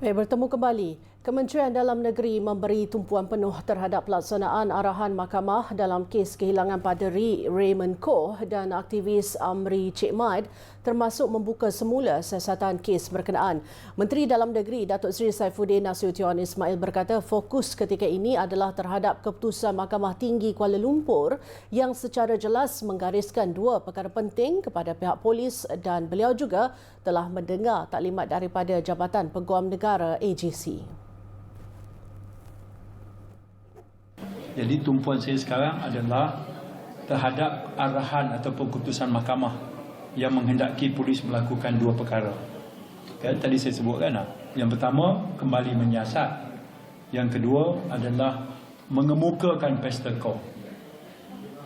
Baik, bertemu kembali. Kementerian Dalam Negeri memberi tumpuan penuh terhadap pelaksanaan arahan mahkamah dalam kes kehilangan paderi Raymond Koh dan aktivis Amri Cik Maid termasuk membuka semula siasatan kes berkenaan. Menteri Dalam Negeri Datuk Seri Saifuddin Nasution Ismail berkata fokus ketika ini adalah terhadap keputusan Mahkamah Tinggi Kuala Lumpur yang secara jelas menggariskan dua perkara penting kepada pihak polis dan beliau juga telah mendengar taklimat daripada Jabatan Peguam Negara AGC. Jadi tumpuan saya sekarang adalah terhadap arahan ataupun keputusan mahkamah yang menghendaki polis melakukan dua perkara. Ya, tadi saya sebutkan lah. Yang pertama, kembali menyiasat. Yang kedua adalah mengemukakan pesta kau.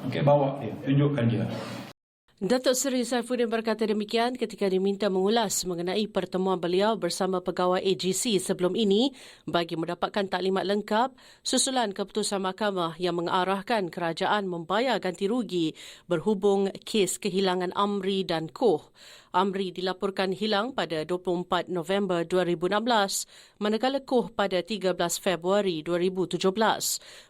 Okey, bawa dia, tunjukkan dia. Datuk Seri Saifuddin berkata demikian ketika diminta mengulas mengenai pertemuan beliau bersama pegawai AGC sebelum ini bagi mendapatkan taklimat lengkap susulan keputusan mahkamah yang mengarahkan kerajaan membayar ganti rugi berhubung kes kehilangan Amri dan Koh. Amri dilaporkan hilang pada 24 November 2016 manakala Koh pada 13 Februari 2017.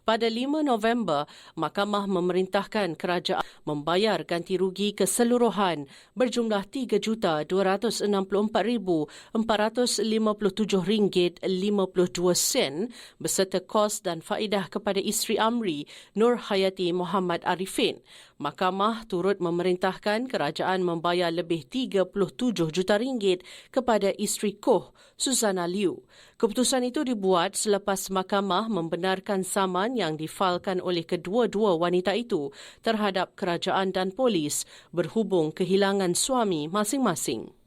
Pada 5 November, mahkamah memerintahkan kerajaan membayar ganti rugi keseluruhan berjumlah RM3,264,457.52 beserta kos dan faedah kepada isteri Amri, Nur Hayati Muhammad Arifin. Mahkamah turut memerintahkan kerajaan membayar lebih 37 juta ringgit kepada isteri Koh, Susana Liu. Keputusan itu dibuat selepas mahkamah membenarkan saman yang difalkan oleh kedua-dua wanita itu terhadap kerajaan dan polis berhubung kehilangan suami masing-masing.